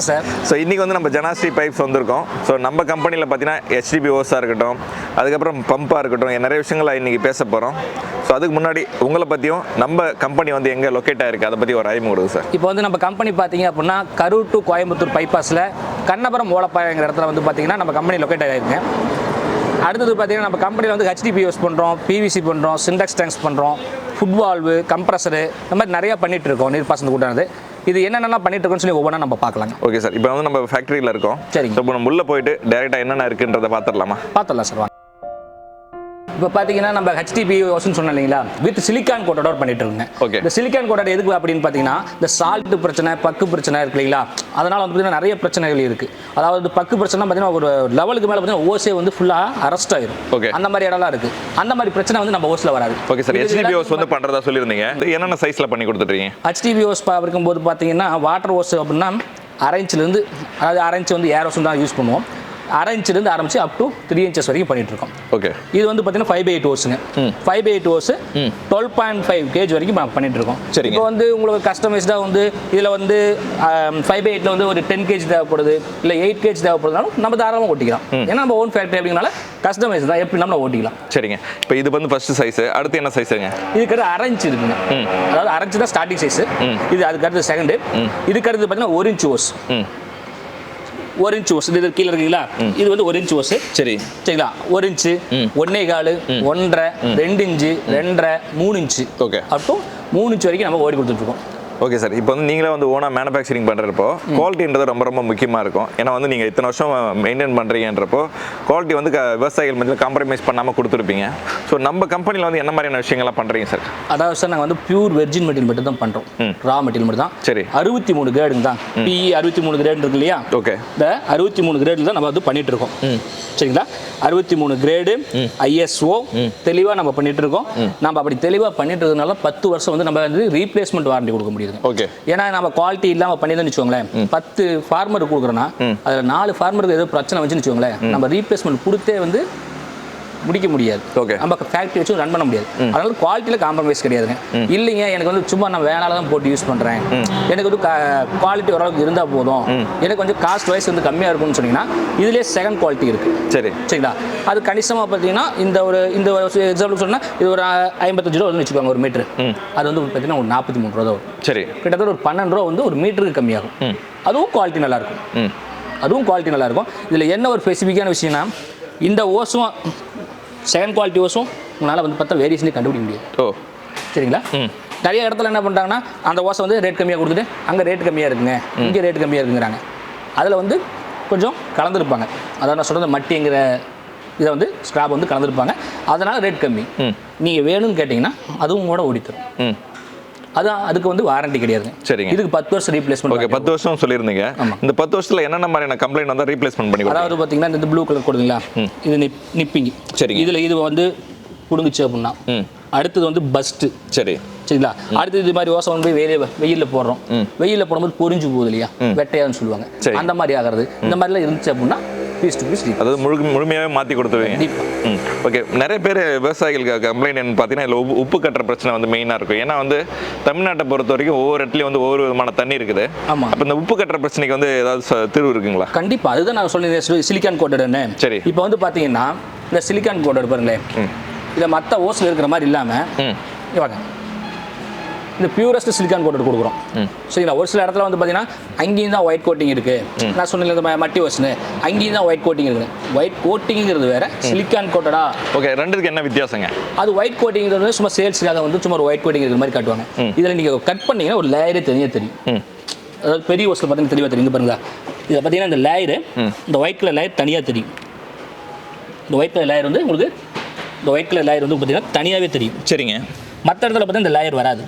வணக்கம் sir. So இன்றைக்கி வந்து நம்ம ஜனாஸ்ரீ பைப்ஸ் வந்திருக்கோம். ஸோ நம்ம கம்பெனியில் பார்த்தீங்கன்னா ஹெச்டிபி ஓஸாக இருக்கட்டும் அதுக்கப்புறம் பம்பாக இருக்கட்டும் நிறைய விஷயங்களை இன்றைக்கி பேச போகிறோம் ஸோ அதுக்கு முன்னாடி உங்களை பற்றியும் நம்ம கம்பெனி வந்து எங்கே லொக்கேட் ஆயிருக்கு அதை பற்றி ஒரு அறிமுகம் கொடுங்க சார். இப்போ வந்து நம்ம கம்பெனி பார்த்தீங்க அப்படின்னா கரூர் டு கோயம்புத்தூர் பைபாஸில் கண்ணபுரம் ஓலப்பாயங்கிற இடத்துல வந்து பார்த்தீங்கன்னா நம்ம கம்பெனி லொக்கேட் ஆகிருக்குங்க அடுத்தது பார்த்தீங்கன்னா நம்ம கம்பெனியில் வந்து ஹெச்டிபி யூஸ் பண்ணுறோம் பிவிசி பண்ணுறோம் சிண்டெக்ஸ் டேங்க்ஸ் பண்ணுறோம் ஃபுட்பால்வு கம்ப்ரஸரு இந்த மாதிரி நிறையா பண்ணிட்டு இருக்கோம் நீர் பாசனம் கூட்டானது. இது என்னென்னலாம் பண்ணிட்டு இருக்கோம்னு சொல்லி ஒவ்வொன்றா நம்ம பார்க்கலாங்க. ஓகே சார் இப்போ வந்து நம்ம ஃபேக்ட்ரியில் இருக்கோம். ஸோ இப்போ நம்ம உள்ளே போயிட்டு டேரெக்டாக என்னென்ன இருக்குன்றதை பார்த்துடலாமா? பார்த்துடலாம் சார் வாங்க. இப்போ பார்த்தீங்கன்னா நம்ம ஹெச்டிபி யோசன் சொன்னோம் இல்லைங்களா? வித் சிலிக்கான் கோட்டோட பண்ணிட்டு இருக்குங்க Okay. இந்த சிலிக்கான் கோட்டோட எதுக்கு அப்படின்னு பார்த்தீங்கன்னா இந்த சால்ட் பிரச்சனை பக்கு பிரச்சனை இருக்கு இல்லைங்களா? அதனால வந்து பார்த்தீங்கன்னா நிறைய பிரச்சனைகள் இருக்கு. அதாவது பக்கு பிரச்சனை பார்த்தீங்கன்னா ஒரு லெவலுக்கு மேலே பார்த்தீங்கன்னா ஓசே வந்து ஃபுல்லாக அரெஸ்ட் ஆயிரும். Okay. அந்த மாதிரி இடம்லாம் இருக்கு. அந்த மாதிரி பிரச்சனை வந்து நம்ம ஓஸில் வராது. ஓகே சார் ஹெச்டிபி ஓஸ் வந்து பண்ணுறதா சொல்லியிருந்தீங்க. என்னென்ன சைஸில் பண்ணி கொடுத்துட்றீங்க ஹெச்டிபி ஓஸ் இருக்கும்போது பார்த்தீங்கன்னா வாட்டர் ஓஸ் அப்படின்னா அரை இன்ச்லேருந்து அதாவது அரை இன்ச் வந்து ஏர் ஓஸ் தான் யூஸ் பண்ணுவோம். அரை இன்ச்லேருந்து ஆரம்பிச்சு அப் டு த்ரீ இன்ச்சஸ் வரைக்கும் பண்ணிட்டு இருக்கோம் ஓகே இது வந்து பார்த்தீங்கன்னா five by eight ஓர்ஸுங்க five by eight ours twelve point five gauge வரைக்கும் பண்ணிட்டு இருக்கோம் சரிங்க. இப்போ வந்து உங்களுக்கு கஸ்டமைஸ்டாக வந்து இதில் வந்து ஃபைவ் பை எயிட்டில் வந்து ஒரு டென் கேஜ் தேவைப்படுது இல்லை எயிட் கேஜ் தேவைப்படுதுனாலும் நம்ம தாராளமாக ஓட்டிக்கலாம். ஏன்னா நம்ம ஓன் ஃபேக்ட்ரி அப்படிங்கனால கஸ்டமைஸ் தான். எப்படி நம்ம ஓட்டிக்கலாம். சரிங்க. இப்போ இது வந்து ஃபர்ஸ்ட் சைஸு அடுத்து என்ன சைஸுங்க இதுக்கு அரைஞ்ச் இருக்குங்க. அதாவது அரைஞ்சு தான் ஸ்டார்டிங் சைஸ் இது அதுக்கு அடுத்து செகண்டு இதுக்கு அடுத்து பார்த்தீங்கன்னா ஒரு இன்ச் ஓஸ் ஒரு இன்ச் ஓஸ் இது கீழே இருக்குங்களா இது வந்து ஒரு இன்ச் ஓஸ் சரி. சரிங்களா? ஒரு இன்ச்சு ஒன்னே காலு ஒன்றரை ரெண்டு இன்ச்சு ரெண்டரை மூணு இன்ச்சு Okay. அப் டு மூணு இன்ச்சு வரைக்கும் நம்ம ஓடி கொடுத்துட்ருக்கோம் ஓகே சார் இப்போ வந்து நீங்களே வந்து ஓனாக மேனுஃபேக்சரிங் பண்ணுறப்போ குவாலிட்டின்றது ரொம்ப ரொம்ப முக்கியமாக இருக்கும். ஏன்னா வந்து நீங்கள் இத்தனை வருஷம் மெயின்டைன் பண்ணுறீங்கன்றப்போ குவாலிட்டி வந்து விவசாயிகள் மத்தியில் காம்ப்ரமைஸ் பண்ணாமல் கொடுத்துருப்பீங்க. ஸோ நம்ம கம்பெனியில் வந்து என்ன மாதிரியான விஷயங்கள்லாம் பண்ணுறீங்க சார் அதாவது சார் நாங்கள் வந்து பியூர் வெர்ஜின் மெட்டீரியல் மட்டும் தான் பண்ணுறோம் ரா மெட்டீரியல் மட்டும் தான். சரி. அறுபத்தி மூணு கிரேடுங்க தான். பிஇ அறுபத்தி மூணு கிரேடு இருக்கு இல்லையா? ஓகே இந்த அறுபத்தி மூணு கிரேடில் தான் நம்ம வந்து பண்ணிட்டு இருக்கோம். சரிங்களா? அறுபத்தி மூணு கிரேடு ஐஎஸ்ஓ தெளிவாக நம்ம பண்ணிட்டு இருக்கோம். நம்ம அப்படி தெளிவாக பண்ணிட்டு இருக்கறதுனால பத்து வருஷம் வந்து நம்ம வந்து ரீப்ளேஸ்மெண்ட் வாரண்டி கொடுக்க முடியுது ஓகே. ஏன்னா நம்ம குவாலிட்டி இல்லாம பண்ணியிருந்தோம்னு வச்சுக்கோங்களேன். பத்து ஃபார்மர் கொடுக்குறோன்னா அதுல நாலு ஃபார்மருக்கு ஏதோ பிரச்சனை வந்துச்சுன்னு வச்சுக்கோங்களேன். நம்ம ரீப்ளேஸ்மெண்ட் கொடுத்தே வந்து முடிக்க முடியாது. Okay. நம்ம ஃபேக்ட்ரி வச்சு ரன் பண்ண முடியாது. அதனால குவாலிட்டியில காம்ப்ரமைஸ் கிடையாதுங்க. இல்லைங்க எனக்கு வந்து சும்மா நான் வேணால தான் போட்டு யூஸ் பண்றேன். எனக்கு வந்து குவாலிட்டி ஓரளவுக்கு இருந்தா போதும். எனக்கு கொஞ்சம் காஸ்ட் வைஸ் வந்து கம்மியா இருக்கும்னு சொன்னீங்கன்னா இதுலயே செகண்ட் குவாலிட்டி இருக்கு. சரி. சரிங்களா? அது கணிசமாக பார்த்தீங்கன்னா இந்த ஒரு இந்த எக்ஸாம்பிள் சொன்னால் இது ஒரு ஐம்பத்தஞ்சு ரூபா வந்து வச்சுக்கோங்க ஒரு மீட்ரு அது வந்து பார்த்தீங்கன்னா ஒரு நாற்பத்தி மூணு ரூபா தான் வரும். சரி. கிட்டத்தட்ட ஒரு பன்னெண்டு ரூபா வந்து ஒரு மீட்டருக்கு கம்மியாகும். அதுவும் குவாலிட்டி நல்லா இருக்கும். ம். அதுவும் குவாலிட்டி நல்லா இருக்கும். இதில் என்ன ஒரு ஸ்பெசிஃபிக்கான விஷயம்னா இந்த ஓஸும் செகண்ட் குவாலிட்டி ஓஸும் உங்களால் வந்து பார்த்தா வேரியேஷனே கண்டுபிடிக்க முடியாது ஓ. சரிங்களா? நிறைய இடத்துல என்ன பண்ணுறாங்கன்னா அந்த ஓசை வந்து ரேட் கம்மியாக கொடுத்துட்டு அங்கே ரேட் கம்மியாக இருக்குங்க. இங்கே ரேட் கம்மியாக இருக்குங்கிறாங்க. அதில் வந்து கொஞ்சம் கலந்துருப்பாங்க. அதாவது நான் சொல்கிறது மட்டிங்கிற இதை வந்து ஸ்க்ராப் வந்து கலந்துருப்பாங்க. அதனால் ரேட் கம்மி. நீங்கள் வேணும்னு கேட்டிங்கன்னா அதுவும் கூட ஓடித்தரும் ம். அதான் அதுக்கு வந்து வாரண்டி கிடையாது. சரிங்க. இதுக்கு பத்து வருஷம் ரீப்ளேஸ்மெண்ட் ஓகே பத்து வருஷம் சொல்லியிருந்தீங்க. இந்த பத்து வருஷத்துல என்னென்ன மாதிரியான கம்ப்ளைண்ட் வந்தால் ரீப்ளேஸ்மெண்ட் பண்ணி அதாவது பார்த்தீங்கன்னா இந்த ப்ளூ கலர் கொடுங்களா? இது நிப் நிப்பிங்க சரிங்க. இதில் இது வந்து புடுங்குச்சு அப்படின்னா அடுத்தது வந்து பஸ்ட்டு சரி. சரிங்களா? அடுத்து இது மாதிரி ஓசை வந்து வெளியே வெயிலில் போடுறோம். வெயிலில் போடும்போது பொரிஞ்சு போகுது இல்லையா? வெட்டையான்னு சொல்லுவாங்க. சரி. அந்த மாதிரி ஆகிறது. இந்த மாதிரிலாம் இருந்துச்சு அப்படின்னா பீஸ் டு பீஸ் அதாவது முழு முழுமையாகவே மாற்றி கொடுத்துருவீங்க. ஓகே நிறைய பேர் விவசாயிகளுக்கு கம்ப்ளைண்ட் என்ன பார்த்தீங்கன்னா இதில் உப்பு கட்டுற பிரச்சனை வந்து மெயினாக இருக்கும். ஏன்னா வந்து தமிழ்நாட்டை பொறுத்த வரைக்கும் ஒவ்வொரு இடத்துலையும் வந்து ஒவ்வொரு விதமான தண்ணி இருக்குது. ஆமா. அப்போ இந்த உப்பு கட்டுற பிரச்சனைக்கு வந்து ஏதாவது தீர்வு இருக்குங்களா? கண்டிப்பா. அதுதான் நான் சொல்லியிருந்தேன் சிலிக்கான் கோட்டடுன்னு சரி. இப்போ வந்து பார்த்தீங்கன்னா இந்த சிலிக்கான் கோட்டட் பாருங்களேன். இதை மற்ற ஓஸில் இருக்கிற மாதிரி இல்லாமல் வாங்க. இந்த பியூரஸ்ட் சிலிக்கான் கோட்டட் கொடுக்குறோம். சரிங்களா? ஒரு சில இடத்துல வந்து பார்த்தீங்கன்னா அங்கேயும் தான் ஒயிட் கோட்டிங் இருக்கு. நான் சொன்னேன் இந்த மட்டி ஓஸ்னு அங்கேயும் தான் ஒயிட் கோட்டிங் இருக்குது ஒயிட் கோட்டிங்கிறது வேற சிலிக்கான் கோட்டடா ஓகே ரெண்டுக்கு என்ன வித்தியாசங்க? அது ஒயிட் கோட்டிங்கிறது வந்து சும்மா சேல்ஸுக்காக வந்து சும்மா ஒரு ஒயிட் கோட்டிங் இருக்கிற மாதிரி காட்டுவாங்க. இதில் நீங்கள் கட் பண்ணீங்கன்னா ஒரு லேயரே தனியாக தெரியும் அதாவது பெரிய ஓஸில் பார்த்தீங்கன்னா தெளிவாக தெரியும் இங்க பாருங்க இதில் பார்த்தீங்கன்னா இந்த லேயரு இந்த ஒயிட் கலர் லேயர் தனியாக தெரியும். இந்த ஒயிட் கலர் லேயர் வந்து உங்களுக்கு இந்த ஒயிட் கலர் லேயர் வந்து பார்த்தீங்கன்னா தனியாகவே தெரியும். சரிங்க. மற்ற இடத்துல பார்த்தா இந்த லேயர் வராது.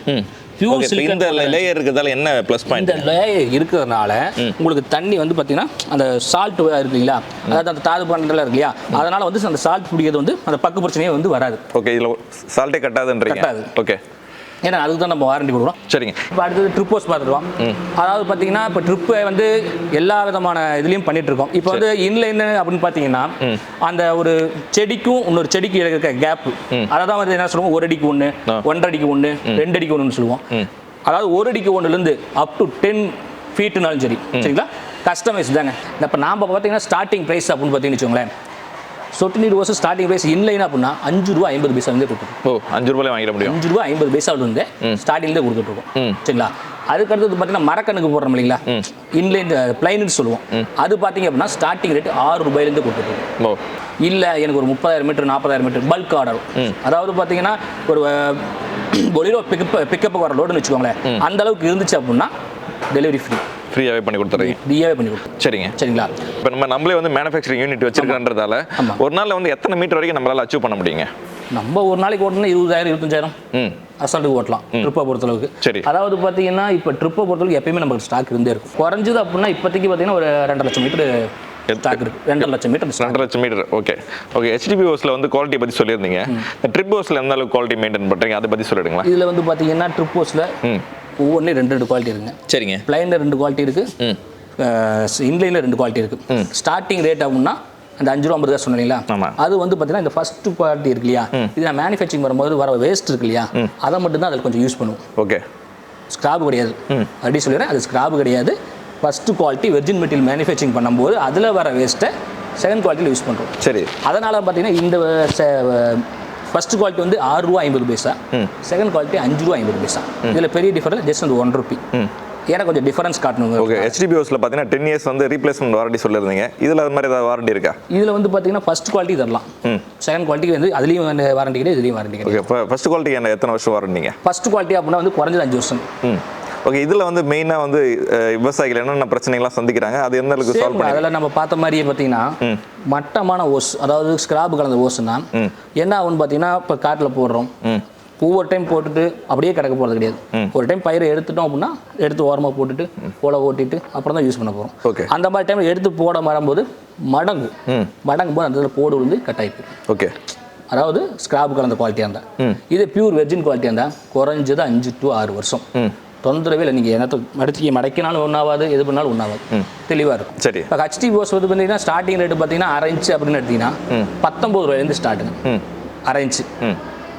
பியூர் இப்ப இந்த லேயர் இருக்கிறதால என்ன ப்ளஸ் பாயிண்ட் இந்த லேயர் இருக்கிறதுனால உங்களுக்கு தண்ணி வந்து பார்த்தீங்கன்னா அந்த சால்ட் இருக்கு இல்லையா அதாவது அந்த தாது பாண்டெல்லாம் இருக்கு இல்லையா? அதனால வந்து அந்த சால்ட் பிடிக்கிறது வந்து அந்த பக்கு பிரச்சனையே வந்து வராது. ஓகே இதில் சால்ட்டே கட்டாதுன்றீங்க. கட்டாது. ஓகே ஏன்னா அதுக்கு தான் நம்ம வாரண்டி கொடுக்குறோம் சரிங்க. இப்போ அடுத்தது ட்ரிப்போஸ் பார்த்துருவோம் அதாவது பார்த்தீங்கன்னா இப்போ ட்ரிப்பை வந்து எல்லா விதமான இதுலேயும் பண்ணிட்டு இருக்கோம் இப்போ வந்து இன்லைன் அப்படின்னு பார்த்தீங்கன்னா அந்த ஒரு செடிக்கும் இன்னொரு செடிக்கு இருக்க கேப் அதான் வந்து என்ன சொல்லுவோம்? ஒரு அடிக்கு ஒன்று. ஒன்றரை அடிக்கு ஒன்று ரெண்டு அடிக்கு ஒன்றுன்னு சொல்லுவோம். அதாவது ஒரு அடிக்கு ஒன்றுலேருந்து அப் டு டென் ஃபீட்டுனாலும் சரி. சரிங்களா? கஸ்டமைஸ் தாங்க இப்போ நாம் பார்த்தீங்கன்னா ஸ்டார்டிங் ப்ரைஸ் அப்படின்னு பார்த்தீங்கன்னு வச்சுக்கோங்களேன். சொட்டு நீர் ஓசு ஸ்டார்டிங் ப்ரைஸ் இன்லைன் அப்படின்னா அஞ்சு ரூபா ஐம்பது பைசா வந்து கொடுத்துருக்கோம். ஓ அஞ்சு ரூபாய் வாங்கிட முடியும். அஞ்சு ரூபா ஐம்பது பைசாவில் வந்து ஸ்டார்டிங்லேயே கொடுத்துட்ருக்கோம். சரிங்களா? அதுக்கு அடுத்தது பார்த்தீங்கன்னா மரக்கணுக்கு போடுறோம் இல்லைங்களா? இன்லைன் பிளைன்னு சொல்லுவோம். அது பார்த்தீங்க அப்படின்னா ஸ்டார்டிங் ரேட் ஆறு ரூபாயிலேருந்து கொடுத்துட்ருக்கோம். ஓ. இல்லை எனக்கு ஒரு முப்பதாயிரம் மீட்டர் நாற்பதாயிரம் மீட்டர் பல்க் ஆர்டர் அதாவது பார்த்தீங்கன்னா ஒரு பொலிரோ பிக்கப் பிக்கப் வர லோடுன்னு வச்சுக்கோங்களேன். அந்த அளவுக்கு இருந்துச்சு அப்படின்னா டெலிவரி ஃப்ரீ ஃப்ரீயாகவே பண்ணி கொடுத்துறீங்க. ஃப்ரீயாகவே பண்ணி கொடுத்தோம் சரிங்க. சரிங்களா? இப்போ நம்ம நம்மளே வந்து மேனுஃபேக்சரிங் யூனிட் வச்சிருக்கன்றதால. ஒரு நாள்ல வந்து எத்தனை மீட்டர் வரைக்கும் நம்மளால அச்சீவ் பண்ண முடியுங்க? நம்ம ஒரு நாளைக்கு ஓட்டணும் இருபதாயிரம் இருபத்தஞ்சாயிரம் ம். அசால்ட்டுக்கு ஓட்டலாம் ட்ரிப்பை பொறுத்தளவுக்கு. சரி. அதாவது பார்த்தீங்கன்னா இப்போ ட்ரிப்பை பொறுத்தளவுக்கு எப்பயுமே நமக்கு ஸ்டாக் இருந்தே இருக்கும். குறைஞ்சது அப்படின்னா இப்போதைக்கு பார்த்தீங்கன்னா ஒரு ரெண்டரை லட்சம் மீட்டர் இருக்கு. ரெண்டரை லட்சம் மீட்டர் ரெண்டரை லட்சம் மீட்டர். ஓகே ஓகே ஹெச்டிபி ஹவுஸில் வந்து குவாலிட்டி பற்றி சொல்லியிருந்தீங்க. ட்ரிப் ஹவுஸில் எந்த அளவுக்கு குவாலிட்டி மெயின்டைன் பண்ணுறீங்க அதை பற்றி சொல்லிடுங்களா இதில் வந்து பார்த்தீங்கன்னா ட்ரிப் ஹோஸில் ஒவ்வொன்றும் ரெண்டு ரெண்டு குவாலிட்டி இருக்குங்க. சரிங்க. பிளைனில் ரெண்டு குவாலிட்டி இருக்கு. ம். இன்லைனில் ரெண்டு குவாலிட்டி இருக்கு. ஸ்டார்டிங் ரேட் அப்படின்னா அந்த அஞ்சு ரூபா ஐம்பது காசு சொன்னீங்களா. அது வந்து பார்த்தீங்கன்னா இந்த ஃபர்ஸ்ட் குவாலிட்டி இருக்கு இல்லையா? இது நான் மேனுஃபேக்சரிங் வரும்போது வர வேஸ்ட் இருக்கு இல்லையா? அதை மட்டும் தான் அதில் கொஞ்சம் யூஸ் பண்ணுவோம். ஓகே ஸ்கிராப் கிடையாது. அப்படி சொல்லிடுறேன் அது ஸ்கிராப் கிடையாது. First quality virgin material manufacturing பண்ணும்போது அதில் வர வேஸ்ட்டை செகண்ட் குவாலிட்டியில் யூஸ் பண்ணுறோம் சரி. அதனால் பார்த்தீங்கன்னா இந்த ஃபஸ்ட் குவாலிட்டி வந்து ஆறு ரூபா ஐம்பது பைசா செகண்ட் குவாலிட்டி அஞ்சு ரூபா ஐம்பது பைசா. இதில் பெரிய டிஃபரன்ஸ் ஜஸ்ட் அந்த ஒன் ருபி ஏன்னா கொஞ்சம் டிஃபரன்ஸ் காட்டணுங்க. ஓகே ஹெச்டிபி ஹவுஸில் பார்த்தீங்கன்னா டென் இயர்ஸ் வந்து ரீப்ளேஸ்மெண்ட் வாரண்டி சொல்லியிருந்தீங்க. இதில் அது மாதிரி ஏதாவது வாரண்டி இருக்கா? இதில் வந்து பார்த்தீங்கன்னா ஃபஸ்ட் குவாலிட்டி தரலாம். செகண்ட் குவாலிட்டி வந்து அதுலேயும் வாரண்டி கிடையாது இதுலேயும் வாரண்டி கிடையாது. ஓகே ஃபர்ஸ்ட் குவாலிட்டி என்ன எத்தனை வருஷம் வாரண்டிங்க ஃபஸ்ட் குவாலிட்டி அப்படின்னா வந்து குறைஞ்சது அஞ்சு வருஷம். ஓகே இதில் வந்து மெயினாக வந்து விவசாயிகள் என்னென்ன பிரச்சனைகள்லாம் சந்திக்கிறாங்க? அது எந்த அளவுக்கு சால்வ் பண்ணி அதில் நம்ம பார்த்த மாதிரியே பார்த்தீங்கன்னா மட்டமான ஓஸ் அதாவது ஸ்கிராப் கலந்த ஓஸ்னா என்ன ஆகும்னு பார்த்தீங்கன்னா இப்போ காட்டில் போடுறோம். ஒவ்வொரு டைம் போட்டுட்டு அப்படியே கிடக்க போகிறது கிடையாது. ஒரு டைம் பயிரை எடுத்துட்டோம் அப்படின்னா எடுத்து ஓரமாக போட்டுட்டு போல ஓட்டிட்டு அப்புறம் தான் யூஸ் பண்ண. போகிறோம் அந்த மாதிரி டைம் எடுத்து போட வரும்போது மடங்கும் மடங்கும் போது அந்த இடத்துல போடு விழுந்து கட் ஆகி ஓகே. அதாவது ஸ்கிராப் கலந்த குவாலிட்டியாக இருந்தால் இது பியூர் வெர்ஜின் குவாலிட்டியாக இருந்தால் குறைஞ்சது அஞ்சு டு ஆறு வருஷம். தொந்தரவே இல்லை. நீங்கள் என்னத்தை மடிச்சு மடக்கினாலும் ஒன்றாவாது எது பண்ணாலும் ஒன்றாவாது தெளிவாக இருக்கும். சரி. இப்போ ஹச்டி போஸ் வந்து பார்த்தீங்கன்னா ஸ்டார்டிங் ரேட்டு பார்த்தீங்கன்னா அரை இன்ச்சு அப்படின்னு எடுத்தீங்கன்னா பத்தொம்பது ரூபாயிலேருந்து ஸ்டார்ட்டுங்க அரை இன்ச்சு ம்.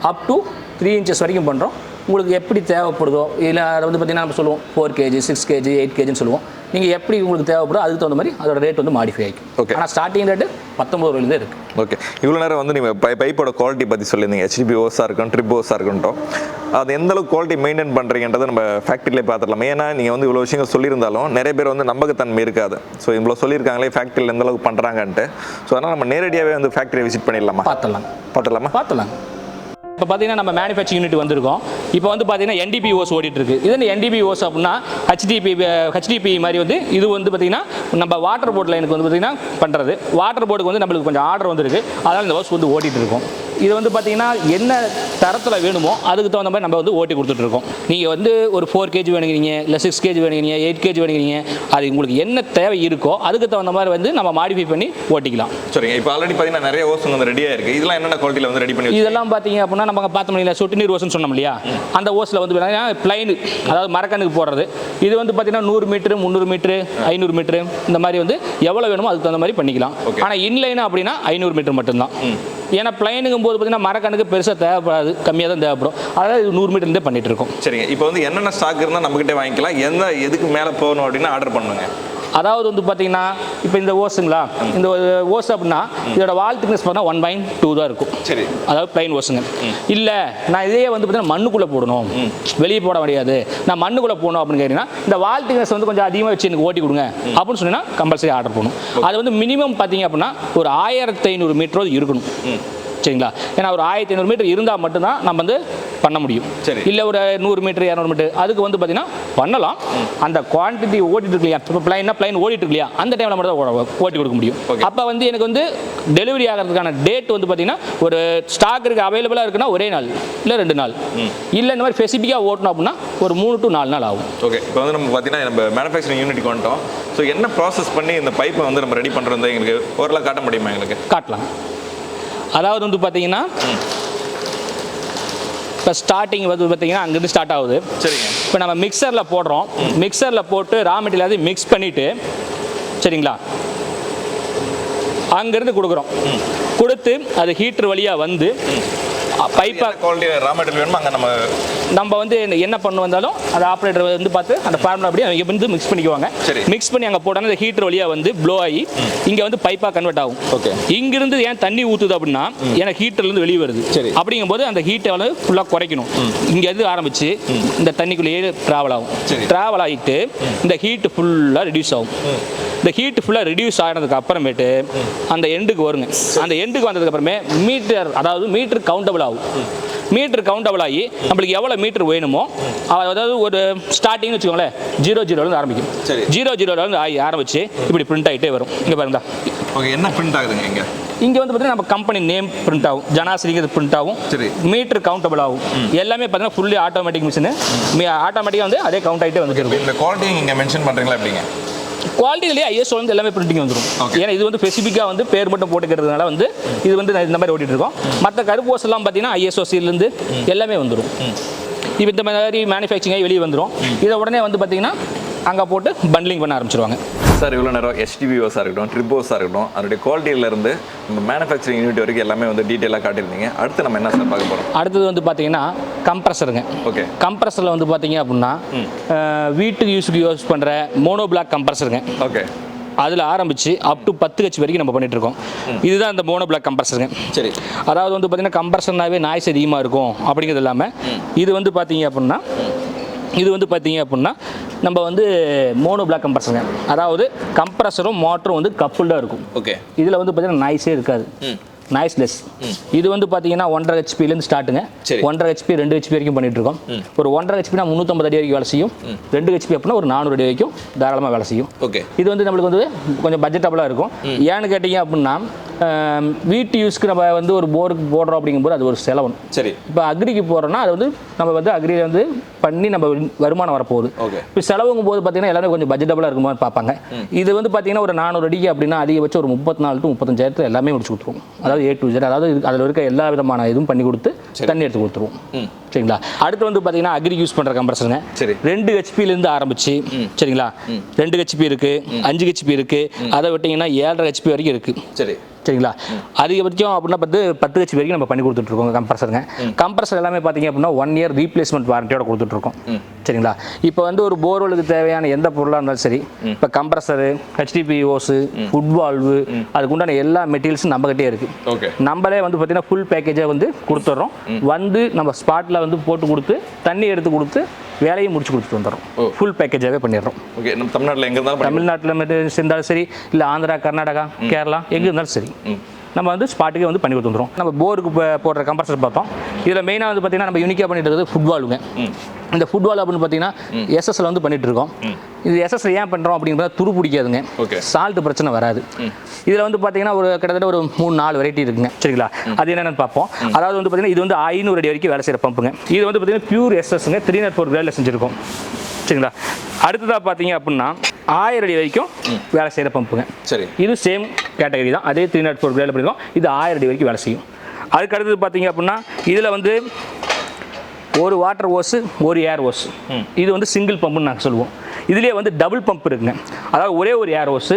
அப் டு த்ரீ இன்ச்சஸ் வரைக்கும் பண்ணுறோம் உங்களுக்கு எப்படி தேவைப்படுதோ இல்லை அதை வந்து பார்த்தீங்கன்னா நம்ம சொல்லுவோம் four KG six KG eight கேஜின்னு சொல்லுவோம். நீங்கள் எப்படி உங்களுக்கு தேவைப்படுதோ அதுக்கு தகுந்த மாதிரி அதோட ரேட் வந்து மாடிஃபை ஆகிக்கும் Okay. ஆனால் ஸ்டார்டிங் ரேட்டு பத்தொம்பது ரூபாயிலேருந்து இருக்குது ஓகே இவ்வளோ நேரம் வந்து நீங்கள் பை பைப்போட குவாலிட்டி பற்றி சொல்லியிருந்தீங்க. ஹெச்டிபி ஓஸாக இருக்கட்டும் ட்ரிப் ஓஸாக இருக்கட்டும். அது எந்த அளவுக்கு குவாலிட்டி மெயின்டைன் பண்ணுறீங்கன்றதை நம்ம ஃபேக்ட்ரியிலே பார்த்துடலாம். ஏன்னா நீங்கள் வந்து இவ்வளோ விஷயங்கள் சொல்லியிருந்தாலும் நிறைய பேர் வந்து நம்பகத்தன்மை இருக்காது. ஸோ இவ்வளோ சொல்லியிருக்காங்களே ஃபேக்ட்ரியில் எந்த அளவுக்கு பண்ணுறாங்கன்ட்டு ஸோ அதனால் நம்ம நேரடியாகவே வந்து ஃபேக்ட்ரியை விசிட் பண்ணிடலாமா? பார்த்துடலாம் பார்த்துடலாமா? பார்த்துலாம் இப்போ பார்த்தீங்கன்னா நம்ம மேனுஃபேக்சரிங் யூனிட் வந்திருக்கோம். இப்போ வந்து பார்த்தீங்கன்னா என்டிபிஓஸ் ஓடிட்டு இருக்கு இது என்டிபி என்டிபிஓஸ் அப்படின்னா ஹெச்டிபி ஹெச்டிபி மாதிரி வந்து இது வந்து பார்த்தீங்கன்னா நம்ம வாட்டர் போர்ட் லைனுக்கு வந்து பார்த்தீங்கன்னா பண்ணுறது வாட்டர் போர்டுக்கு வந்து நம்மளுக்கு கொஞ்சம் ஆர்டர் வந்திருக்கு. அதனால் இந்த ஓஸ் வந்து ஓடிட்டு இருக்கும் இது வந்து பார்த்தீங்கன்னா என்ன தரத்தில் வேணுமோ அதுக்கு தகுந்த மாதிரி நம்ம வந்து ஓட்டி கொடுத்துட்டு இருக்கோம். நீங்கள் வந்து ஒரு ஃபோர் கேஜி வேணுங்கிறீங்க இல்லை சிக்ஸ் கேஜி வேணுங்கிறீங்க எயிட் கேஜி வேணுங்கிறீங்க அது உங்களுக்கு என்ன தேவை இருக்கோ அதுக்கு தகுந்த மாதிரி வந்து நம்ம மாடிஃபை பண்ணி ஓட்டிக்கலாம். சரிங்க. இப்போ ஆல்ரெடி பார்த்தீங்கன்னா நிறைய ஓஸ் வந்து ரெடியாக இருக்குது இதெல்லாம் என்னென்ன குவாலிட்டியில் வந்து ரெடி பண்ணி இதெல்லாம் பார்த்தீங்க அப்படின்னா நம்ம பார்த்தோம் இல்லையா சொட்டு நீர் ஓசன் சொன்னோம் இல்லையா? அந்த ஓஸில் வந்து பார்த்தீங்கன்னா பிளைன் அதாவது மரக்கண்ணுக்கு போடுறது. இது வந்து பார்த்தீங்கன்னா நூறு மீட்ரு முந்நூறு மீட்ரு ஐநூறு மீட்ரு இந்த மாதிரி வந்து எவ்வளோ வேணுமோ அதுக்கு தகுந்த மாதிரி பண்ணிக்கலாம். ஆனால் இன்லைன் அப்படின்னா ஐநூறு மீட்டர் மட்டும்தான். ஏன்னா பிளைனுங்கும் போது பார்த்தீங்கன்னா மரக்கணக்கு பெருசாக தேவைப்படாது. கம்மியாக தான் தேவைப்படும். அதாவது இது நூறு மீட்டர்லேருந்தே பண்ணிட்டு இருக்கோம். சரிங்க. இப்போ வந்து என்னென்ன ஸ்டாக் இருந்தால் நம்மகிட்ட வாங்கிக்கலாம். எந்த எதுக்கு மேலே போகணும் அப்படின்னு ஆர்டர் பண்ணுங்க. அதாவது வந்து பார்த்தீங்கன்னா இப்போ இந்த ஓஸுங்களா இந்த ஓஸ் அப்படின்னா இதோட வால் திக்னஸ் பார்த்தா ஒன் பாயிண்ட் டூ தான் இருக்கும். சரி. அதாவது பிளைன் ஓஸுங்க. இல்லை நான் இதே வந்து பார்த்தீங்கன்னா மண்ணுக்குள்ளே போடணும். வெளியே போட முடியாது. நான் மண்ணுக்குள்ளே போடணும் அப்படின்னு கேட்டிங்கன்னா இந்த வால் திக்னஸ் வந்து கொஞ்சம் அதிகமாக வச்சு எனக்கு ஓட்டி கொடுங்க அப்படின்னு சொன்னீங்கன்னா கம்பல்சரி ஆர்டர் பண்ணணும் அது வந்து மினிமம் பார்த்தீங்க அப்படின்னா ஒரு ஆயிரத்தி ஐநூறு மீட்டராவது இருக்கணும். சரிங்களா? ஏன்னா ஒரு ஆயிரத்தி ஐநூறு மீட்டர் இருந்தால் மட்டும்தான் நம்ம வந்து பண்ண முடியும். சரி. இல்லை ஒரு நூறு மீட்டர் இரநூறு மீட்டர் அதுக்கு வந்து பார்த்தீங்கன்னா பண்ணலாம். அந்த குவான்டிட்டி ஓட்டிட்டு இருக்கு இல்லையா இப்போ பிளைனா பிளைன் ஓடிட்டு இருக்கு இல்லையா அந்த டைமில் மட்டும் தான் ஓட- ஓட்டி கொடுக்க முடியும். அப்போ வந்து எனக்கு வந்து டெலிவரி ஆகிறதுக்கான டேட் வந்து பார்த்தீங்கன்னா ஒரு ஸ்டாக் இருக்கு அவைலபிளாக இருக்குன்னா ஒரே நாள் இல்லை ரெண்டு நாள். இல்லை இந்த மாதிரி ஸ்பெசிஃபிக்காக ஓட்டணும் அப்படின்னா ஒரு மூணு டு நாலு நாள் ஆகும். ஓகே இப்போ வந்து நம்ம பார்த்தீங்கன்னா நம்ம மேனுஃபேக்சரிங் யூனிட்டுக்கு வந்துட்டோம். ஸோ என்ன ப்ராசஸ் பண்ணி இந்த பைப்பை வந்து நம்ம ரெடி பண்ணுறது எங்களுக்கு ஓரளவு காட்ட முடியுமா எங்களுக்கு? காட்டலாம். அதாவது வந்து பார்த்தீங்கன்னா இப்போ ஸ்டார்டிங் வந்து பார்த்தீங்கன்னா அங்கேருந்து ஸ்டார்ட் ஆகுது. சரிங்க. இப்போ நம்ம மிக்சரில் போடுறோம். மிக்சரில் போட்டு ரா மெட்டீரியல் மிக்ஸ் பண்ணிவிட்டு சரிங்களா? அங்கேருந்து கொடுக்குறோம். கொடுத்து அது ஹீட்டர் வழியாக வந்து பைப்பை குவாலிட்டி ரா மெட்டீரியல் வேணுமோ அங்கே நம்ம நம்ம வந்து என்ன- பண்ணு வந்தாலும் அந்த ஆப்ரேட்டர் வந்து பார்த்து அந்த ஃபார்முலா அப்படியே அவங்க வந்து மிக்ஸ் பண்ணிக்குவாங்க. சரி. மிக்ஸ் பண்ணி அங்கே போட்டால் அந்த ஹீட்டர் வழியாக வந்து ப்ளோ ஆகி இங்கே வந்து பைப்பாக கன்வெர்ட் ஆகும். Okay. இங்கிருந்து ஏன் தண்ணி ஊற்றுது அப்படின்னா எனக்கு ஹீட்டர்லேருந்து வெளியே வருது. சரி. அப்படிங்கும்போது அந்த ஹீட்டை வந்து ஃபுல்லாக குறைக்கணும். இங்கேருந்து ஆரம்பித்து இந்த தண்ணிக்குள்ளேயே ட்ராவல் ஆகும். ட்ராவல் ஆகிட்டு இந்த ஹீட்டு ஃபுல்லாக ரெடியூஸ் ஆகும். இந்த ஹீட் ஃபுல்லாக ரெடியூஸ் ஆனதுக்கு அப்புறமேட்டு அந்த எண்டுக்கு வருங்க. அந்த எண்டுக்கு வந்ததுக்கு அப்புறமே மீட்டர் அதாவது மீட்டர் கவுண்டபிள் ஆகும். மீட்டர் கவுண்டபிள் ஆகி நம்மளுக்கு எவ்வளோ மீட்டர் வேணுமோ அதாவது ஒரு ஸ்டார்டிங்னு வச்சுக்கோங்களேன் ஜீரோ ஜீரோலேருந்து ஆரம்பிக்கும். சரி. ஜீரோ ஜீரோலேருந்து ஆகி ஆரம்பிச்சு இப்படி பிரிண்ட் ஆகிட்டே வரும். இங்கே பாருங்க. ஓகே என்ன பிரிண்ட் ஆகுதுங்க இங்கே? இங்கே வந்து பார்த்தீங்கன்னா நம்ம கம்பெனி நேம் பிரிண்ட் ஆகும். ஜனாசிரிங்கிறது பிரிண்ட் ஆகும். சரி. மீட்டர் கவுண்டபிள் ஆகும். எல்லாமே பார்த்தீங்கன்னா ஃபுல்லி ஆட்டோமேட்டிக் மிஷினு ஆட்டோமேட்டிக்காக வந்து அதே கவுண்ட் ஆகிட்டே வந்துட்டு இருக்கும். இந்த குவாலிட்டி இங்கே மென்ஷன் பண்ணுறீங்களா எப்படிங்க? குவாலிட்டிலேயே ஐஎஸ்ஓ வந்து எல்லாமே பிரிண்டிங் வந்துடும். ஏன்னா இது வந்து ஸ்பெசிஃபிக்காக வந்து பேர் மட்டும் போட்டுக்கிறதுனால வந்து இது வந்து இந்த மாதிரி ஓட்டிட்டு இருக்கோம். மற்ற கருப்போஸ் எல்லாம் பார்த்தீங்கன்னா ஐஎஸ்ஓ சீல்லேருந்து எல்லாமே வந்துடும் இப்போ இந்த மாதிரி மேனுஃபேக்சரிங் வெளியே வந்துடும் இதை உடனே வந்து பார்த்தீங்கன்னா அங்கே போட்டு பண்ட்லிங் பண்ண ஆரம்பிச்சிருவாங்க. சார் இவ்வளோ நேரம் எஸ்டிபிஓஸாக இருக்கட்டும் ட்ரிப்போஸாக இருக்கட்டும் அதனுடைய குவாலிட்டியிலேருந்து நம்ம மேனுஃபேக்சரிங் யூனிட் வரைக்கும் எல்லாமே வந்து டீட்டெயிலாக காட்டியிருந்தீங்க. அடுத்து நம்ம என்ன சார் பார்க்க போகிறோம் அடுத்தது வந்து பார்த்தீங்கன்னா கம்ப்ரஸருங்க ஓகே கம்ப்ரஸரில் வந்து பார்த்தீங்க அப்படின்னா வீட்டுக்கு யூஸுக்கு யூஸ் பண்ணுற மோனோ பிளாக் கம்ப்ரஸருங்க ஓகே அதில் ஆரம்பித்து அப் டு பத்து ஹெச் வரைக்கும் நம்ம பண்ணிட்டு இருக்கோம். இதுதான் இந்த மோனோ பிளாக் கம்ப்ரஸருங்க சரி. அதாவது வந்து பார்த்தீங்கன்னா கம்ப்ரஷன்னாவே நாய்ஸ் அதிகமாக இருக்கும் அப்படிங்கிறது இல்லாமல் இது வந்து பார்த்தீங்க அப்படின்னா இது வந்து பார்த்தீங்க அப்படின்னா நம்ம வந்து மோனோ பிளாக் கம்ப்ரஸருங்க அதாவது கம்ப்ரஸரும் மோட்டரும் வந்து கப்புல்டாக இருக்கும். ஓகே இதில் வந்து பார்த்தீங்கன்னா நாய்ஸே இருக்காது. நாய்ஸ்லெஸ் இது வந்து பார்த்தீங்கன்னா ஒன்றரை ஹெச்பிலேருந்து ஸ்டார்ட்டுங்க. ஒன்றரை ஹெச்பி ரெண்டு ஹெச்பி வரைக்கும் பண்ணிட்டு இருக்கோம். ஒரு ஒன்றரை ஹெச்பினா முந்நூற்றம்பது அடி வரைக்கும் வேலை செய்யும். ரெண்டு ஹெச்பி அப்படின்னா ஒரு நானூறு அடி வரைக்கும் தாராளமாக வேலை செய்யும். ஓகே இது வந்து நம்மளுக்கு வந்து கொஞ்சம் பட்ஜெட்டபுளாக இருக்கும். ஏன்னு கேட்டிங்க அப்படின்னா வீட்டு யூஸ்க்கு நம்ம வந்து ஒரு போருக்கு போடுறோம் அப்படிங்கும்போது அது ஒரு செலவு. சரி. இப்போ அக்ரிக்கு போகிறோம்னா அது வந்து நம்ம வந்து அக்ரியில் வந்து பண்ணி நம்ம வருமானம் வரப்போகுது. ஓகே. இப்போ செலவுங்கும் போது பார்த்தீங்கன்னா எல்லாரும் கொஞ்சம் பட்ஜெட்டபுளாக இருக்குமான்னு பார்ப்பாங்க இது வந்து பார்த்தீங்கன்னா ஒரு நானூறு அடிக்கு அப்படின்னா அதிகபட்சம் ஒரு முப்பத்தி நாலு டு முப்பத்தஞ்சாயிரத்து எல்லாமே முடிச்சு கொடுத்துருவோம். அதாவது ஏ டு ஜெட் அதாவது அதில் இருக்க எல்லா விதமான இதுவும் பண்ணி கொடுத்து தண்ணி எடுத்து கொடுத்துருவோம். சரிங்களா? அடுத்து வந்து பார்த்தீங்கன்னா அக்ரி யூஸ் பண்ணுற கம்ப்ரஸருங்க சரி. ரெண்டு ஹெச்பிலேருந்து ஆரம்பிச்சு சரிங்களா? ரெண்டு ஹெச்பி இருக்கு அஞ்சு ஹெச்பி இருக்கு அதை விட்டிங்கன்னா ஏழரை ஹெச்பி வரைக்கும் இருக்கு. சரி. சரிங்களா? அதிகபட்சம் அப்படின்னா பத்து பத்து ஹெச்பி வரைக்கும் நம்ம பண்ணி கொடுத்துட்ருக்கோம் கம்ப்ரஸருங்க கம்ப்ரஸர் எல்லாமே பார்த்தீங்க அப்படின்னா ஒன் இயர் ரீப்ளேஸ்மெண்ட் வாரண்டியோட கொடுத்துட்ருக்கோம் சரிங்களா? இப்போ வந்து ஒரு போர்வெலுக்கு தேவையான எந்த பொருளாக இருந்தாலும் சரி இப்போ compressor HDP hose foot valve அதுக்கு உண்டான எல்லா மெட்டீரியல்ஸும் நம்மகிட்டே இருக்குது ஓகே. நம்மளே வந்து பார்த்தீங்கன்னா ஃபுல் பேக்கேஜாக வந்து கொடுத்துட்றோம் வந்து நம்ம ஸ்பாட்டில் வந்து போட்டு கொடுத்து தண்ணி எடுத்து கொடுத்து வேலையை முடிச்சு கொடுத்துட்டு வந்துடுறோம். ஃபுல் பேக்கேஜாகவே பண்ணிடுறோம். ஓகே நம்ம தமிழ்நாட்டில் எங்கே இருந்தாலும் தமிழ்நாட்டில் இருந்தாலும் சரி இல்லை ஆந்திரா கர்நாடகா கேரளா எங்கே இருந்தாலும் சரி. நம்ம வந்து ஸ்பாட்டுக்கே வந்து பண்ணி கொடுத்துருவோம் நம்ம போருக்கு போடுற கம்ப்ரஸர் பார்த்தோம். இதில் மெயினாக வந்து பார்த்தீங்கன்னா நம்ம யூனிக்காக பண்ணிட்டு இருக்கிறது ஃபுட்பாலுங்க இந்த ஃபுட்பால் அப்படின்னு பார்த்தீங்கன்னா எஸ்எஸ்ல வந்து பண்ணிட்டு இருக்கோம். இது எஸ்எஸ் ஏன் பண்ணுறோம் அப்படிங்கிறத துரு பிடிக்காதுங்க. சால்ட் பிரச்சனை வராது. இதில் வந்து பார்த்தீங்கன்னா ஒரு கிட்டத்தட்ட ஒரு மூணு நாலு வெரைட்டி இருக்குங்க. சரிங்களா? அது என்னென்னு பார்ப்போம். அதாவது வந்து பார்த்தீங்கன்னா இது வந்து ஐநூறு அடி வரைக்கும் வேலை செய்கிற பம்புங்க இது வந்து பார்த்தீங்கன்னா பியூர் எஸ்எஸ்ங்க த்ரீ நாட் ஃபோர் கிரேடில் செஞ்சுருக்கோம். சரிங்களா? அடுத்ததாக பார்த்தீங்க அப்படின்னா ஆயிரம் அடி வரைக்கும் வேலை செய்கிற பம்புங்க சரி. இது சேம் கேட்டகரி தான். அதே த்ரீ நாட் ஃபோர் கிரேடில் பண்ணிருக்கோம் இது ஆயிரம் அடி வரைக்கும் வேலை செய்யும். அதுக்கு அடுத்தது பார்த்தீங்க அப்படின்னா இதில் வந்து ஒரு வாட்டர் ஓஸு ஒரு ஏர் ஓஸ் இது வந்து சிங்கிள் பம்புன்னு நாங்கள் சொல்லுவோம். இதுலேயே வந்து டபுள் பம்ப் இருக்குங்க. அதாவது ஒரே ஒரு ஏர் ஓஸு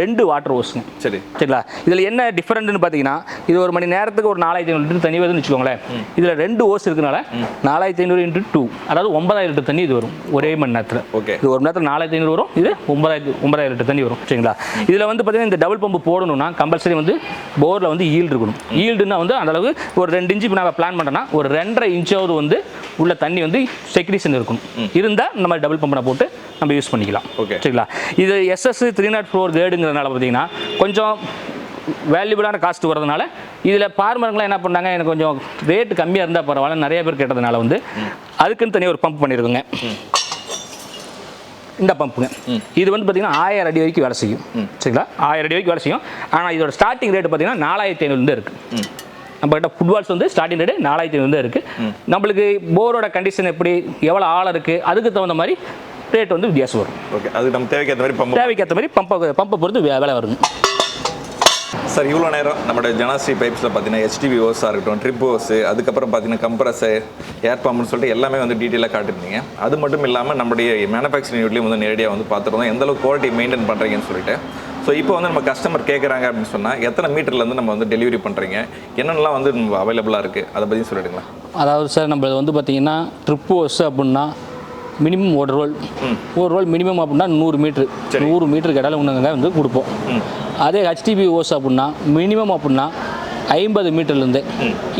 ரெண்டு வாட்டர் ஓஸுங்க சரி. சரிங்களா? இதில் என்ன டிஃப்ரெண்ட்னு பார்த்தீங்கன்னா இது ஒரு மணி நேரத்துக்கு ஒரு நாலாயிரத்தி ஐநூறு லிட்டர் தண்ணி வருதுன்னு வச்சுக்கோங்களேன். இதில் ரெண்டு ஓஸ் இருக்கனால நாலாயிரத்தி ஐநூறு இன்ட்டு டூ அதாவது ஒன்பதாயிரம் லிட்டர் தண்ணி இது வரும் ஒரே மணி நேரத்தில். Okay. இது ஒரு மணி நேரத்தில் நாலாயிரத்தி ஐநூறு வரும் இது ஒன்பதாயிரத்தி ஒன்பதாயிரம் லிட்டர் தண்ணி வரும். சரிங்களா? இதில் வந்து பார்த்தீங்கன்னா இந்த டபுள் பம்பு போடணும்னா கம்பல்சரி வந்து போரில் வந்து ஈல்டு இருக்கணும். ஈல்டுனா வந்து அந்த அளவு ஒரு ரெண்டு இன்ச்சு இப்போ நான் பிளான் பண்ணுறேன்னா ஒரு ரெண்டரை இன்ச்சாவது வந்து உள்ள தண்ணி வந்து செக்ரிஷன் இருக்கணும். இருந்தால் இந்த மாதிரி டபுள் பம்பனை போட்டு நம்ம யூஸ் பண்ணிக்கலாம். Okay. சரிங்களா? இது எஸ்எஸ் த்ரீ நாட் ஃபோர் கிரேடுங்கிறதுனால பார்த்தீங்கன்னா கொஞ்சம் வேல்யூபிளான காஸ்ட் வரதுனால இதில் பார்மருங்களாம் என்ன பண்ணாங்க எனக்கு கொஞ்சம் ரேட் கம்மியாக இருந்தால் பரவாயில்ல நிறைய பேர் கேட்டதுனால வந்து அதுக்குன்னு தனியாக ஒரு பம்ப் பண்ணியிருக்குங்க. இந்த பம்புங்க இது வந்து பார்த்தீங்கன்னா ஆயிரம் அடி வரைக்கும் வேலை செய்யும். சரிங்களா? ஆயிரம் அடி வரைக்கும் வேலை செய்யும். ஆனால் இதோட ஸ்டார்டிங் ரேட் பார்த்தீங்கன்னா நாலாயிரத்தி ஐநூறுலேருந்து இருக்குது நம்ம கிட்ட ஃபுட்பால்ஸ் வந்து ஸ்டார்டிங் ரேட் நாலாயிரத்தி ஐநூறு இருக்கு. நம்மளுக்கு போரோட கண்டிஷன் எப்படி எவ்வளோ ஆழம் இருக்குது அதுக்கு தகுந்த மாதிரி ரேட் வந்து வித்தியாசம் வரும். ஓகே அது நம்ம தேவைக்கு ஏற்ற மாதிரி பம்பு தேவைக்கு ஏற்ற மாதிரி பம்பை பம்பை பொறுத்து விலை வருங்க சார் இவ்வளோ நேரம் நம்மளோட ஜனஸ்ரீ பைப்ஸில் பார்த்தீங்கன்னா ஹெச்டிவி ஓஸாக இருக்கட்டும் ட்ரிப் ஓஸு அதுக்கப்புறம் பார்த்தீங்கன்னா கம்ப்ரஸர் ஏர் பம்ப்னு சொல்லிட்டு எல்லாமே வந்து டீட்டெயிலாக காட்டிருந்தீங்க அது மட்டும் இல்லாமல் நம்மளுடைய மேனுஃபேக்சரிங் யூட்லேயும் வந்து நேரடியாக வந்து பார்த்துருந்தோம். எந்த அளவுக்கு குவாலிட்டி மெயின்டைன் பண்ணுறீங்கன்னு சொல்லிட்டு. ஸோ இப்போ வந்து நம்ம கஸ்டமர் கேட்குறாங்க அப்படின்னு சொன்னால் எத்தனை மீட்டர்லேருந்து நம்ம வந்து டெலிவரி பண்ணுறீங்க என்னென்னலாம் வந்து அவைலபிளாக இருக்குது அதை பற்றி சொல்லிடுங்களா அதாவது சார் நம்ம வந்து பார்த்தீங்கன்னா ட்ரிப் ஹோஸ் அப்படின்னா மினிமம் ஒரு ரோல். ஒரு ரோல் மினிமம் அப்படின்னா நூறு மீட்ரு. நூறு மீட்டருக்கு இடையில ஒன்றுங்க வந்து கொடுப்போம். அதே ஹெச்டிபி ஓஸ் அப்படின்னா மினிமம் அப்படின்னா ஐம்பது மீட்டர்லேருந்து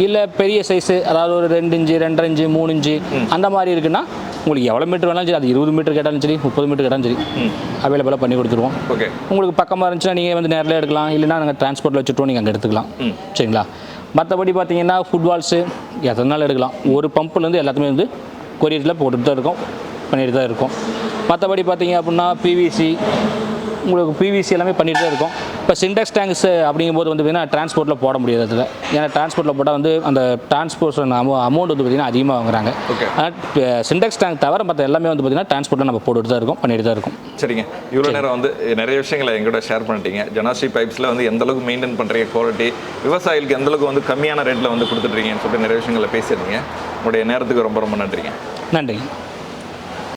இல்லை பெரிய சைஸு அதாவது ஒரு ரெண்டு இன்ச்சு ரெண்டரை இன்ச்சு மூணு இன்ச்சு அந்த மாதிரி இருக்குன்னா உங்களுக்கு எவ்வளோ மீட்டர் வேணாலும் சரி அது இருபது மீட்டர் கேட்டாலும் சரி முப்பது மீட்டர் கேட்டாலும் சரி அவைலபிளாக பண்ணி கொடுத்துருவோம். ஓகே. உங்களுக்கு பக்கமாக இருந்துச்சுன்னா நீங்கள் வந்து நேரில் எடுக்கலாம் இல்லைன்னா நாங்கள் டிரான்ஸ்போர்ட்டில் வச்சுட்டோம் நீங்கள் அங்கே எடுத்துக்கலாம். சரிங்களா? மற்றபடி பார்த்தீங்கன்னா ஃபுட்பால்ஸு எதனாலும் எடுக்கலாம். ஒரு பம்ப்லேருந்து எல்லாத்துமே வந்து கொரியரில் போட்டுட்டு தான் இருக்கோம். பண்ணிட்டு தான் இருக்கோம். மற்றபடி பார்த்தீங்க அப்படின்னா பிவிசி உங்களுக்கு பிவிசி எல்லாமே பண்ணிட்டு தான் இருக்கோம். இப்போ சிண்டெக்ஸ் டேங்க்ஸ் அப்படிங்கும்போது வந்து பார்த்தீங்கன்னா டிரான்ஸ்போர்ட்டில் போட முடியாது அதில். ஏன்னா டிரான்ஸ்போர்ட்டில் போட்டால் வந்து அந்த டிரான்ஸ்போர்ட் அமௌ அமௌண்ட் வந்து பார்த்திங்கன்னா அதிகமாக வாங்குறாங்க. ஆனால் சிண்டெக்ஸ் டேங்க் தவிர மற்ற எல்லாமே வந்து பார்த்திங்கன்னா டிரான்ஸ்போர்ட்டில் நம்ம போட்டுட்டு தான் இருக்கோம் பண்ணிட்டு தான் இருக்கோம். சரிங்க. இவ்வளோ நேரம் வந்து நிறைய விஷயங்களை எங்கூட ஷேர் பண்ணிட்டீங்க. ஜனாஸ்ரீ பைப்ஸில் வந்து எந்த அளவுக்கு மெயின்டைன் பண்ணுறீங்க குவாலிட்டி விவசாயிகளுக்கு எந்த அளவுக்கு வந்து கம்மியான ரேட்டில் வந்து கொடுத்துட்ருக்கீங்கன்னு சொல்லிட்டு நிறைய விஷயங்களை பேசியிருந்தீங்க. உங்களுடைய நேரத்துக்கு ரொம்ப ரொம்ப நன்றிங்க. நன்றிங்க.